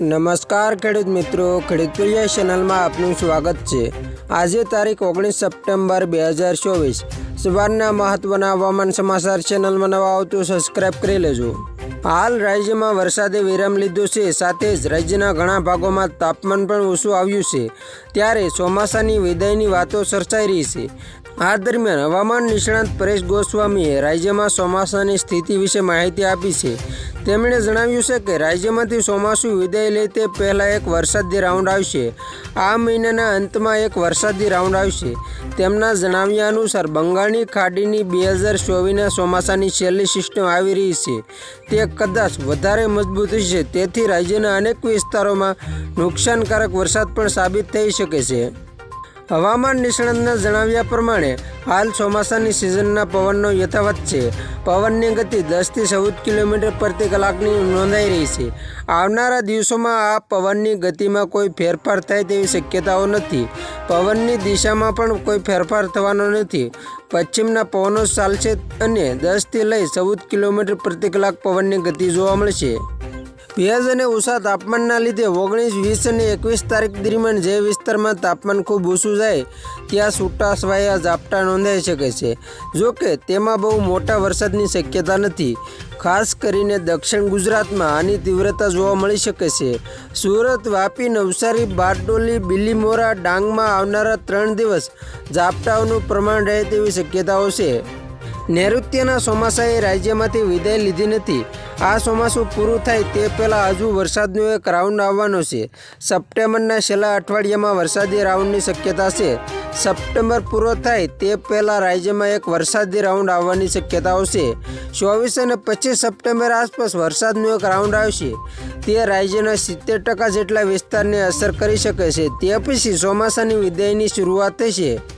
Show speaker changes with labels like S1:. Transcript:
S1: નમસ્કાર, ખેડૂત મિત્રો. ખેડૂત પ્રિય ચેનલમાં આપનું સ્વાગત છે. આજે તારીખ ઓગણીસ સપ્ટેમ્બર બે હજાર ચોવીસ. સવારના મહત્વના હવામાન સમાચાર ચેનલમાં નવા આવતું સબસ્ક્રાઇબ કરી લેજો. હાલ રાજ્યમાં વરસાદે વિરામ લીધો છે. સાથે જ રાજ્યના ઘણા ભાગોમાં તાપમાન પણ ઓછું આવ્યું છે. ત્યારે ચોમાસાની વિદાયની વાતો ચર્ચાઈ રહી છે. આ દરમિયાન હવામાન નિષ્ણાત પરેશ ગોસ્વામીએ રાજ્યમાં ચોમાસાની સ્થિતિ વિશે માહિતી આપી છે. તેમણે જણાવ્યું છે કે રાજ્યમાંથી ચોમાસું વિદાય લે તે પહેલાં એક વરસાદી રાઉન્ડ આવશે. આ મહિનાના અંતમાં એક વરસાદી રાઉન્ડ આવશે. તેમના જણાવ્યા અનુસાર બંગાળની ખાડીની બે હજાર ચોવીસના ચોમાસાની છેલ્લી સિસ્ટમ આવી રહી છે. તે કદાચ વધારે મજબૂત છે તેથી રાજ્યના અનેક વિસ્તારોમાં નુકસાનકારક વરસાદ પણ સાબિત થઈ શકે છે. હવામાન નિષ્ણાતના જણાવ્યા પ્રમાણે, હાલ ચોમાસાની સિઝનના પવનનો યથાવત છે. પવનની ગતિ દસથી ચૌદ કિલોમીટર પ્રતિ કલાકની નોંધાઈ રહી છે. આવનારા દિવસોમાં આ પવનની ગતિમાં કોઈ ફેરફાર થાય તેવી શક્યતાઓ નથી. પવનની દિશામાં પણ કોઈ ફેરફાર થવાનો નથી. પશ્ચિમના પવનો ચાલશે અને દસથી લઈ ચૌદ કિલોમીટર પ્રતિ કલાક પવનની ગતિ જોવા મળશે. ભેજ અને ઓછા તાપમાનના લીધે ઓગણીસ, વીસ અને એકવીસ તારીખ દરમિયાન જે વિસ્તારમાં તાપમાન ખૂબ ઓછું જાય, ત્યાં છૂટા છવાયા ઝાપટા નોંધાઈ શકે છે. જોકે તેમાં બહુ મોટા વરસાદની શક્યતા નથી. ખાસ કરીને દક્ષિણ ગુજરાતમાં આની તીવ્રતા જોવા મળી શકે છે. સુરત, વાપી, નવસારી, બારડોલી, બિલીમોરા, ડાંગમાં આવનારા ત્રણ દિવસ ઝાપટાઓનું પ્રમાણ રહે તેવી શક્યતાઓ છે. નૈઋત્યના ચોમાસાએ રાજ્યમાંથી વિદાય લીધી નથી. આ ચોમાસું પૂરું થાય તે પહેલાં હજુ વરસાદનો એક રાઉન્ડ આવવાનો છે. સપ્ટેમ્બરના છેલ્લા અઠવાડિયામાં વરસાદી રાઉન્ડની શક્યતા છે. સપ્ટેમ્બર પૂરો થાય તે પહેલાં રાજ્યમાં એક વરસાદી રાઉન્ડ આવવાની શક્યતાઓ છે. ચોવીસ અને પચીસ સપ્ટેમ્બર આસપાસ વરસાદનો એક રાઉન્ડ આવશે. તે રાજ્યના સિત્તેર ટકા જેટલા વિસ્તારને અસર કરી શકે છે. તે પછી ચોમાસાની વિદાયની શરૂઆત થશે.